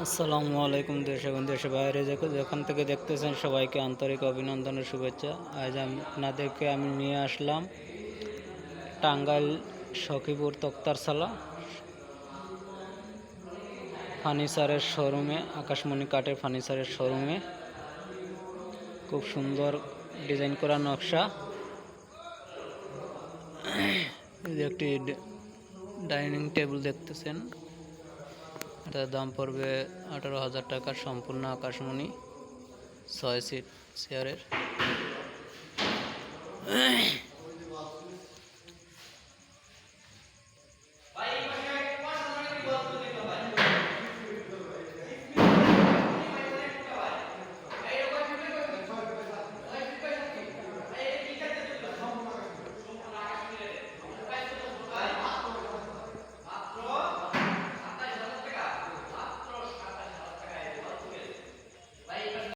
আসসালামু আলাইকুম দেশ এবং দেশের বাইরে যেখান থেকে দেখতেছেন সবাইকে আন্তরিক অভিনন্দন ও শুভেচ্ছা। আজ আপনাদেরকে আমি নিয়ে আসলাম টাঙ্গাইল সখীপুর তক্তারসালা ফার্নিচারের শোরুমে, আকাশমণি কাঠের ফার্নিচারের শোরুমে। খুব সুন্দর ডিজাইন করা নকশা। একটি ডাইনিং টেবিল দেখতেছেন। এটার দাম পড়বে আঠারো হাজার টাকা সম্পূর্ণ আকাশমণি ছয় সিট চেয়ারের